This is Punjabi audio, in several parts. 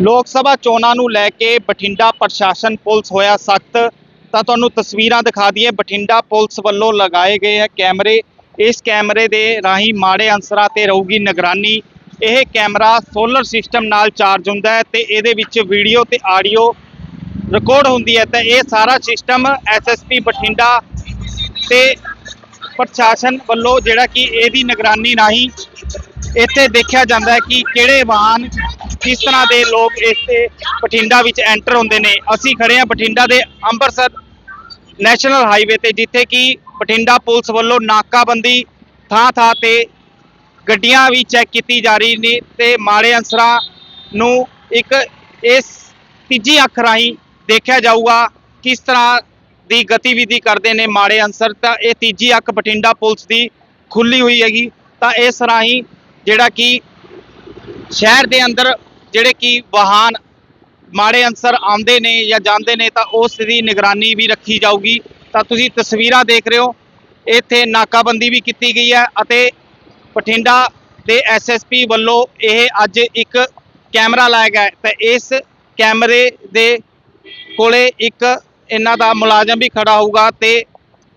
ਲੋਕ ਸਭਾ ਚੋਣਾਂ ਨੂੰ ਲੈ ਕੇ ਬਠਿੰਡਾ ਪ੍ਰਸ਼ਾਸਨ ਪੁਲਿਸ ਹੋਇਆ ਸਖਤ। ਤਾਂ ਤੁਹਾਨੂੰ ਤਸਵੀਰਾਂ ਦਿਖਾ ਦਈਏ। ਬਠਿੰਡਾ ਪੁਲਿਸ ਵੱਲੋਂ ਲਗਾਏ ਗਏ ਹੈ ਕੈਮਰੇ। ਇਸ ਕੈਮਰੇ ਦੇ ਰਾਹੀਂ ਮਾੜੇ ਅਨਸਰਾਂ ਤੇ ਰਹੂਗੀ ਨਿਗਰਾਨੀ। ਇਹ ਕੈਮਰਾ ਸੋਲਰ ਸਿਸਟਮ ਨਾਲ ਚਾਰਜ ਹੁੰਦਾ ਹੈ ਤੇ ਇਹਦੇ ਵਿੱਚ ਵੀਡੀਓ ਤੇ ਆਡੀਓ ਰਿਕਾਰਡ ਹੁੰਦੀ ਹੈ। ਤਾਂ ਇਹ ਸਾਰਾ ਸਿਸਟਮ ਐਸਐਸਪੀ ਬਠਿੰਡਾ ਤੇ ਪ੍ਰਸ਼ਾਸਨ ਵੱਲੋਂ ਜਿਹੜਾ ਕਿ ਇਹਦੀ ਨਿਗਰਾਨੀ ਰਾਹੀਂ ਇੱਥੇ ਦੇਖਿਆ ਜਾਂਦਾ ਹੈ ਕਿ ਕਿਹੜੇ ਵਾਹਨ, ਕਿਸ ਤਰ੍ਹਾਂ ਦੇ ਲੋਕ ਇੱਥੇ ਬਠਿੰਡਾ ਵਿੱਚ ਐਂਟਰ ਹੁੰਦੇ ਨੇ। ਅਸੀਂ ਖੜੇ ਹਾਂ ਬਠਿੰਡਾ ਦੇ ਅੰਮ੍ਰਿਤਸਰ ਨੈਸ਼ਨਲ ਹਾਈਵੇ ਤੇ, ਜਿੱਥੇ ਕਿ ਬਠਿੰਡਾ ਪੁਲਿਸ ਵੱਲੋਂ ਨਾਕਾਬੰਦੀ ਥਾਂ ਥਾਂ ਤੇ ਗੱਡੀਆਂ ਵੀ ਚੈੱਕ ਕੀਤੀ ਜਾ ਰਹੀ ਨੇ ਤੇ ਮਾੜੇ ਅਨਸਰਾਂ ਨੂੰ ਇੱਕ ਇਸ ਤੀਜੀ ਅੱਖ ਰਾਹੀਂ ਦੇਖਿਆ ਜਾਊਗਾ ਕਿਸ ਤਰ੍ਹਾਂ ਦੀ ਗਤੀਵਿਧੀ ਕਰਦੇ ਨੇ ਮਾੜੇ ਅਨਸਰ। ਤਾਂ ਇਹ ਤੀਜੀ ਅੱਖ ਬਠਿੰਡਾ ਪੁਲਿਸ ਦੀ ਖੁੱਲੀ ਹੋਈ ਹੈਗੀ। ਤਾਂ ਇਸ ਰਾਹੀਂ ਜਿਹੜਾ ਕਿ ਸ਼ਹਿਰ ਦੇ ਅੰਦਰ ਜਿਹੜੇ ਕਿ ਵਾਹਨ ਮਾੜੇ ਅਨਸਰ ਆਉਂਦੇ ਨੇ ਜਾਂ ਜਾਂਦੇ ਨੇ ਤਾਂ ਉਸ ਦੀ ਨਿਗਰਾਨੀ ਵੀ ਰੱਖੀ ਜਾਊਗੀ। ਤਾਂ ਤੁਸੀਂ ਤਸਵੀਰਾਂ ਦੇਖ ਰਹੇ ਹੋ। ਇੱਥੇ ਨਾਕਾਬੰਦੀ ਵੀ ਕੀਤੀ ਗਈ ਹੈ ਅਤੇ ਬਠਿੰਡਾ ਦੇ ਐਸਐਸਪੀ ਵੱਲੋਂ ਇਹ ਅੱਜ ਇੱਕ ਕੈਮਰਾ ਲਾਇਆ ਗਿਆ ਤਾਂ ਇਸ ਕੈਮਰੇ ਦੇ ਕੋਲੇ ਇੱਕ ਇਹਨਾਂ ਦਾ ਮੁਲਾਜ਼ਮ ਵੀ ਖੜਾ ਹੋਊਗਾ ਤੇ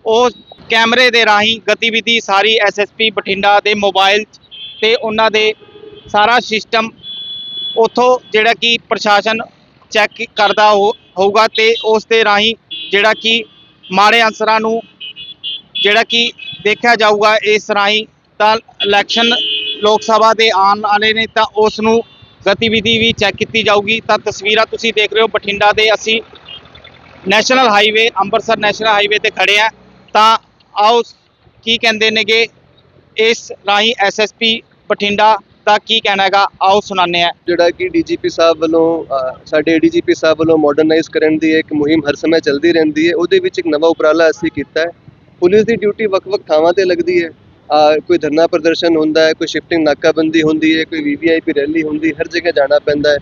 ਉਹ ਕੈਮਰੇ ਦੇ ਰਾਹੀਂ ਗਤੀਵਿਧੀ ਸਾਰੀ ਐਸਐਸਪੀ ਬਠਿੰਡਾ ਦੇ ਮੋਬਾਈਲ ਤੇ ਉਹਨਾਂ ਦੇ ਸਾਰਾ ਸਿਸਟਮ ਉਥੋਂ ਜਿਹੜਾ ਕਿ ਪ੍ਰਸ਼ਾਸਨ ਚੈੱਕ ਕਰਦਾ ਹੋ- ਹੋਊਗਾ ਤੇ ਉਸ ਦੇ ਰਾਹੀਂ ਜਿਹੜਾ ਕਿ ਮਾੜੇ ਅਨਸਰਾਂ ਨੂੰ ਜਿਹੜਾ ਕਿ ਦੇਖਿਆ ਜਾਊਗਾ, ਇਸ ਰਾਹੀਂ ਤਾਂ ਇਲੈਕਸ਼ਨ ਲੋਕ ਸਭਾ ਦੇ ਆਉਣ ਵਾਲੇ ਨੇ ਤਾਂ ਉਸ ਨੂੰ ਗਤੀਵਿਧੀ ਵੀ ਚੈੱਕ ਕੀਤੀ ਜਾਊਗੀ। ਤਾਂ ਤਸਵੀਰਾਂ ਤੁਸੀਂ ਦੇਖ ਰਹੇ ਹੋ, ਬਠਿੰਡਾ ਦੇ ਅਸੀਂ national highway Amritsar national highway ਤੇ ਖੜੇ ਆ ਤਾਂ ਆਓ, ਕੀ ਕਹਿੰਦੇ ਨੇਗੇ? ਇਸ ਰਾਹੀਂ ਐਸਐਸਪੀ ਬਠਿੰਡਾ ਦਾ ਕੀ ਕਹਿਣਾ ਹੈਗਾ? ਆਓ ਸੁਣਾਉਂਦੇ ਆ ਜਿਹੜਾ ਕਿ ਡੀਜੀਪੀ ਸਾਹਿਬ ਵੱਲੋਂ ਅ, ਸਾਡੇ ਡੀਜੀਪੀ ਸਾਹਿਬ ਵੱਲੋਂ ਮਾਡਰਨਾਈਜ਼ ਕਰਨ ਦੀ ਇੱਕ ਮੁਹਿੰਮ ਹਰ ਸਮੇਂ ਚੱਲਦੀ ਰਹਿੰਦੀ ਹੈ। ਉਹਦੇ ਵਿੱਚ ਇੱਕ ਨਵਾਂ ਉਪਰਾਲਾ ਅਸੀਂ ਕੀਤਾ ਹੈ। ਪੁਲਿਸ ਦੀ ਡਿਊਟੀ ਵੱਖ-ਵੱਖ ਥਾਵਾਂ ਤੇ ਲੱਗਦੀ ਹੈ। ਅ, ਕੋਈ ਧਰਨਾ ਪ੍ਰਦਰਸ਼ਨ ਹੁੰਦਾ ਹੈ ਕੋਈ ਸ਼ਿਫਟਿੰਗ ਨਾਕਾਬੰਦੀ ਹੁੰਦੀ ਹੈ ਕੋਈ ਵੀਵੀਆਈਪੀ ਰੈਲੀ ਹੁੰਦੀ ਹੈ, ਹਰ ਜਗ੍ਹਾ ਜਾਣਾ ਪੈਂਦਾ ਹੈ।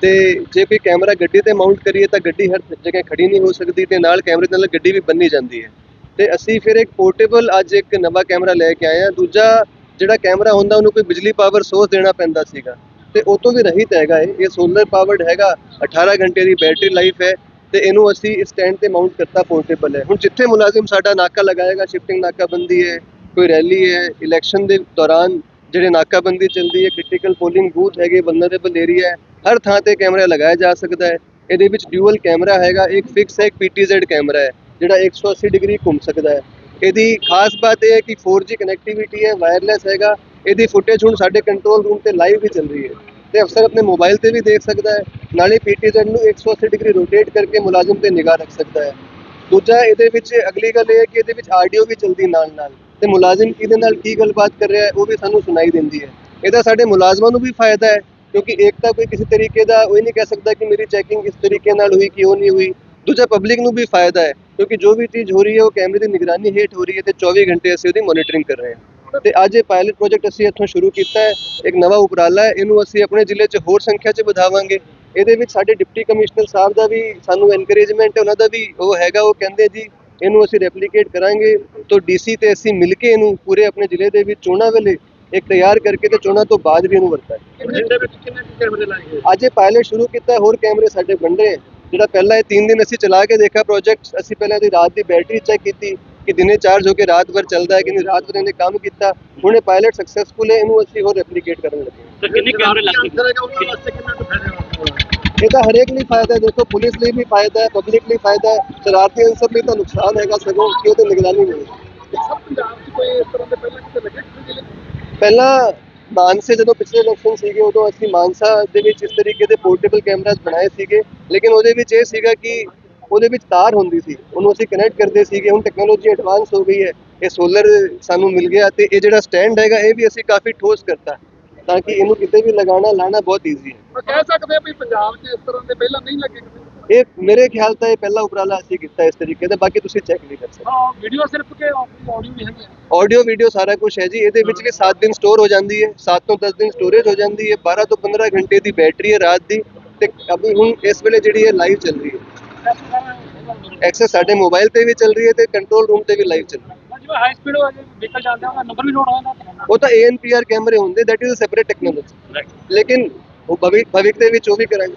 ਤੇ ਜੇ ਕੋਈ ਕੈਮਰਾ ਗੱਡੀ ਤੇ ਮਾਊਂਟ ਕਰੀਏ ਤਾਂ ਗੱਡੀ ਹਰ ਜਗ੍ਹਾ ਖੜੀ ਨਹੀਂ ਹੋ ਸਕਦੀ ਤੇ ਨਾਲ ਕੈਮਰੇ ਦੇ ਨਾਲ ਗੱਡੀ ਵੀ ਬੰਨੀ ਜਾਂਦੀ ਹੈ। ਤੇ ਅਸੀਂ ਫਿਰ ਇੱਕ ਪੋਰਟੇਬਲ ਅੱਜ ਇੱਕ ਨਵਾਂ ਕੈਮਰਾ ਲੈ ਕੇ ਆਏ ਹਾਂ। ਦੂਜਾ ਜਿਹੜਾ ਕੈਮਰਾ ਹੁੰਦਾ, ਉਹਨੂੰ ਕੋਈ ਬਿਜਲੀ ਪਾਵਰ ਸੋਰਸ ਦੇਣਾ ਪੈਂਦਾ ਸੀਗਾ। ਤੇ ਉਹ ਤੋਂ ਵੀ ਰਹਿਤ ਹੈਗਾ ਇਹ। ਇਹ ਸੋਲਰ ਪਾਵਰਡ ਹੈਗਾ 18 ਘੰਟੇ ਦੀ ਬੈਟਰੀ ਲਾਈਫ ਹੈ ਤੇ ਇਹਨੂੰ ਅਸੀਂ ਇਸ ਸਟੈਂਡ ਤੇ ਮਾਊਂਟ ਕਰਤਾ ਪੋਰਟੇਬਲ ਹੈ। ਹੁਣ ਜਿੱਥੇ ਮੁਲਾਜ਼ਮ ਸਾਡਾ ਨਾਕਾ ਲਗਾਏਗਾ ਸ਼ਿਫਟਿੰਗ ਨਾਕਾਬੰਦੀ ਹੈ, ਕੋਈ ਰੈਲੀ ਹੈ ਇਲੈਕਸ਼ਨ ਦੇ ਦੌਰਾਨ ਜਿਹੜੇ ਨਾਕਾਬੰਦੀ ਚੱਲਦੀ ਹੈ ਕ੍ਰਿਟੀਕਲ ਪੋਲਿੰਗ ਬੂਥ ਹੈਗੇ ਵਲਨਰੇਬਲ ਏਰੀਆ ਹੈ, ਹਰ ਥਾਂ ਤੇ ਕੈਮਰਾ ਲਗਾਇਆ ਜਾ ਸਕਦਾ ਹੈ। ਇਹਦੇ ਵਿੱਚ ਡਿਊਅਲ ਕੈਮਰਾ ਹੈਗਾ, ਇੱਕ ਫਿਕਸ ਹੈ, ਇੱਕ ਪੀਟੀਜ਼ੈਡ ਕੈਮਰਾ ਹੈ, ਜਿਹੜਾ 180 ਡਿਗਰੀ ਘੁੰਮ ਸਕਦਾ ਹੈ। ਇਹਦੀ ਖਾਸ ਬਾਤ ਇਹ ਹੈ ਕਿ 4G ਕਨੈਕਟੀਵਿਟੀ ਹੈ ਵਾਇਰਲੈਸ ਹੈਗਾ। ਇਹਦੀ ਫੁਟੇਜ ਹੁਣ ਸਾਡੇ ਕੰਟਰੋਲ ਰੂਮ ਤੇ ਲਾਈਵ ਵੀ ਚੱਲ ਰਹੀ ਹੈ। ਤੇ ਅਫਸਰ ਆਪਣੇ ਮੋਬਾਈਲ ਤੇ ਵੀ ਦੇਖ ਸਕਦਾ ਹੈ। ਨਾਲੇ ਪੀਟੀਜ਼ੈਡ ਨੂੰ 180 ਡਿਗਰੀ ਰੋਟੇਟ ਕਰਕੇ ਮੁਲਾਜ਼ਮ ਤੇ ਨਿਗਾਹ ਰੱਖ ਸਕਦਾ ਹੈ। ਦੂਜਾ, ਇਹਦੇ ਵਿੱਚ ਅਗਲੀ ਗੱਲ ਇਹ ਹੈ ਕਿ ਇਹਦੇ ਵਿੱਚ ਆਡੀਓ ਵੀ ਚੱਲਦੀ ਨਾਲ ਨਾਲ ਤੇ ਮੁਲਾਜ਼ਮ ਕਿਹਦੇ ਨਾਲ ਕੀ ਗੱਲਬਾਤ ਕਰ ਰਿਹਾ ਹੈ, ਉਹ ਵੀ ਸਾਨੂੰ ਸੁਣਾਈ ਦਿੰਦੀ ਹੈ। ਇਹਦਾ ਸਾਡੇ ਮੁਲਾਜ਼ਮਾਂ ਨੂੰ ਵੀ ਫਾਇਦਾ ਹੈ, ਕਿਉਂਕਿ ਇੱਕ ਤਾਂ ਕੋਈ ਕਿਸੇ ਤਰੀਕੇ ਦਾ, ਉਹ ਹੀ ਨਹੀਂ ਕਹਿ ਸਕਦਾ ਕਿ ਮੇਰੀ ਚੈਕਿੰਗ ਇਸ ਤਰੀਕੇ ਨਾਲ ਹੋਈ ਕਿ ਉਹ ਨਹੀਂ ਹੋਈ। ਦੂਜਾ ਪਬਲਿਕ ਨੂੰ ਵੀ ਫਾਇਦਾ ਹੈ। ਕਿਉਂਕਿ ਜੋ ਵੀ ਚੀਜ਼ ਹੋ ਰਹੀ ਹੈ ਉਹ ਕੈਮਰੇ ਦੀ ਨਿਗਰਾਨੀ ਹੇਠ ਹੋ ਰਹੀ ਹੈ ਤੇ 24 ਘੰਟੇ ਅਸੀਂ ਉਹਦੀ ਮੋਨੀਟਰਿੰਗ ਕਰ ਰਹੇ ਹਾਂ। ਤੇ ਅੱਜ ਇਹ ਪਾਇਲਟ ਪ੍ਰੋਜੈਕਟ ਅਸੀਂ ਇੱਥੋਂ ਸ਼ੁਰੂ ਕੀਤਾ ਹੈ ਇੱਕ ਨਵਾਂ ਉਪਰਾਲਾ ਹੈ ਇਹਨੂੰ ਅਸੀਂ ਆਪਣੇ ਜ਼ਿਲ੍ਹੇ 'ਚ ਹੋਰ ਸੰਖਿਆ 'ਚ ਵਧਾਵਾਂਗੇ। ਇਹਦੇ ਵਿੱਚ ਸਾਡੇ ਡਿਪਟੀ ਕਮਿਸ਼ਨਰ ਸਾਹਿਬ ਦਾ ਵੀ ਸਾਨੂੰ ਐਨਕਰੇਜਮੈਂਟ ਹੈ ਉਹਨਾਂ ਦਾ ਵੀ ਉਹ ਹੈਗਾ ਉਹ ਕਹਿੰਦੇ ਜੀ ਇਹਨੂੰ ਅਸੀਂ ਰੈਪਲੀਕੇਟ ਕਰਾਂਗੇ। ਤੋਂ ਡੀਸੀ ਤੇ ਅਸੀਂ ਮਿਲ ਕੇ ਇਹਨੂੰ ਪੂਰੇ ਆਪਣੇ ਜ਼ਿਲ੍ਹੇ ਦੇ ਵਿੱਚ ਚੋਣਾਂ ਵੇਲੇ ਇੱਕ ਤਿਆਰ ਕਰਕੇ ਤੇ ਚੋਣਾਂ ਤੋਂ ਬਾਅਦ ਵੀ ਇਹਨੂੰ ਵਰਤਾਂਗੇ। ਬਠਿੰਡੇ ਵਿੱਚ ਕਿੰਨੇ ਕੁ ਕੈਮਰੇ ਲਾਏ ਗਏ ਅੱਜ ਇਹ ਪਾਇਲਟ ਸ਼ੁਰੂ ਕੀਤਾ ਹੋਰ ਕੈਮਰੇ ਸਾਡੇ ਬਣ ਰਹੇ। ਜਿਹੜਾ ਪਹਿਲਾਂ ਇਹ 3 ਦਿਨ ਅਸੀਂ ਚਲਾ ਕੇ ਦੇਖਿਆ ਪ੍ਰੋਜੈਕਟ ਅਸੀਂ ਪਹਿਲਾਂ ਦੀ ਰਾਤ ਦੀ ਬੈਟਰੀ ਚੈੱਕ ਕੀਤੀ ਕਿ ਦਿਨੇ ਚਾਰਜ ਹੋ ਕੇ ਰਾਤ ਭਰ ਚੱਲਦਾ ਹੈ ਕਿ ਨਹੀਂ ਰਾਤ ਭਰ ਇਹਨੇ ਕੰਮ ਕੀਤਾ ਹੁਣ ਇਹ ਪਾਇਲਟ ਸਕਸੈਸਫੁਲ ਹੈ ਇਹਨੂੰ ਅਸੀਂ ਹੋਰ ਰੈਪਲੀਕੇਟ ਕਰਨ ਲੱਗੇ ਹਾਂ। ਤੇ ਕਿੰਨੇ ਕੈਮਰੇ ਲੱਗੇ ਇਹ ਤਾਂ ਹਰੇਕ ਲਈ ਫਾਇਦਾ ਹੈ ਦੇਖੋ ਪੁਲਿਸ ਲਈ ਵੀ ਫਾਇਦਾ ਹੈ ਪਬਲਿਕ ਲਈ ਫਾਇਦਾ ਹੈ ਸ਼ਰਾਰਤੀ ਅਨਸਰ ਲਈ ਤਾਂ ਨੁਕਸਾਨ ਹੈਗਾ ਸਗੋਂ ਕਿ ਉਹਦੇ ਨਿਗਰਾਨੀ ਨਹੀਂ ਸਭ ਪੰਜਾਬ 'ਚ ਕੋਈ ਇਸ ਤਰ੍ਹਾਂ ਦੇ ਪਹਿਲਾਂ ਕਿਤੇ ਲੱਗੇ? ਪਹਿਲਾਂ ਮਾਨਸੇ ਜਦੋਂ ਪਿਛਲੇ ਇਲੈਕਸ਼ਨ ਸੀਗੇ, ਉਦੋਂ ਅਸੀਂ ਮਾਨਸਾ ਦੇ ਵਿੱਚ ਇਸ ਤਰੀਕੇ ਦੇ ਪੋਰਟੇਬਲ ਕੈਮਰਾਸ ਬਣਾਏ ਸੀਗੇ। ਲੇਕਿਨ ਉਹਦੇ ਵਿੱਚ ਇਹ ਸੀਗਾ ਕਿ ਉਹਦੇ ਵਿੱਚ ਤਾਰ ਹੁੰਦੀ ਸੀ। ਉਹਨੂੰ ਅਸੀਂ ਕਨੈਕਟ ਕਰਦੇ ਸੀਗੇ। ਹੁਣ ਟੈਕਨੋਲੋਜੀ ਐਡਵਾਂਸ ਹੋ ਗਈ ਹੈ। ਇਹ ਸੋਲਰ ਸਾਨੂੰ ਮਿਲ ਗਿਆ ਤੇ ਇਹ ਜਿਹੜਾ ਸਟੈਂਡ ਹੈਗਾ, ਇਹ ਵੀ ਅਸੀਂ ਕਾਫੀ ਠੋਸ ਕਰਤਾ ਤਾਂ ਕਿ ਇਹਨੂੰ ਕਿਤੇ ਵੀ ਲਗਾਉਣਾ ਲਾਣਾ ਬਹੁਤ ਈਜ਼ੀ ਹੈ। ਕਹਿ ਸਕਦੇ ਵੀ ਪੰਜਾਬ 'ਚ ਇਸ ਤਰ੍ਹਾਂ ਦੇ ਪਹਿਲਾਂ ਨਹੀਂ ਲੱਗੇ ਇਹ ਮੇਰੇ ਖਿਆਲ ਤਾਂ ਇਹ ਪਹਿਲਾ ਉਪਰਾਲਾ ਅਸੀਂ ਕੀਤਾ ਇਸ ਤਰੀਕੇ ਦਾ ਬਾਕੀ ਤੁਸੀਂ ਚੈੱਕ ਵੀ ਕਰ ਸਕਦੇ ਹਾਂ। ਵੀਡੀਓ ਸਿਰਫ ਕਿ ਆਡੀਓ ਵੀ ਹੈਗੇ ਆਡੀਓ ਵੀਡੀਓ ਸਾਰਾ ਕੁਝ ਹੈ ਜੀ ਇਹਦੇ ਵਿੱਚ ਵੀ 7 ਦਿਨ ਸਟੋਰ ਹੋ ਜਾਂਦੀ ਹੈ 7 ਤੋਂ 10 ਦਿਨ ਸਟੋਰੇਜ ਹੋ ਜਾਂਦੀ ਹੈ 12 ਤੋਂ 15 ਘੰਟੇ ਦੀ ਬੈਟਰੀ ਹੈ ਰਾਤ ਦੀ ਤੇ ਅਭੀ ਹੁਣ ਇਸ ਵੇਲੇ ਜਿਹੜੀ ਹੈ ਲਾਈਵ ਚੱਲ ਰਹੀ ਹੈ। ਐਕਸੈਸ ਸਾਡੇ ਮੋਬਾਈਲ ਤੇ ਵੀ ਚੱਲ ਰਹੀ ਹੈ ਤੇ ਕੰਟਰੋਲ ਰੂਮ ਤੇ ਵੀ ਲਾਈਵ ਚੱਲ ਰਹੀ ਹੈ। ਜਿਵੇਂ ਹਾਈ ਸਪੀਡ ਵਹੀਕਲ ਜਾਂਦੇ ਉਹਦਾ ਨੰਬਰ ਵੀ ਨੋਟ ਹੋ ਜਾਂਦਾ ਉਹ ਤਾਂ ANPR ਕੈਮਰੇ ਹੁੰਦੇ that is a separate technology ਲੇਕਿਨ ਉਹ ਭਵਿ- ਭਵਿੱਖ ਦੇ ਵਿੱਚ ਉਹ ਵੀ ਕਰਾਂਗੇ।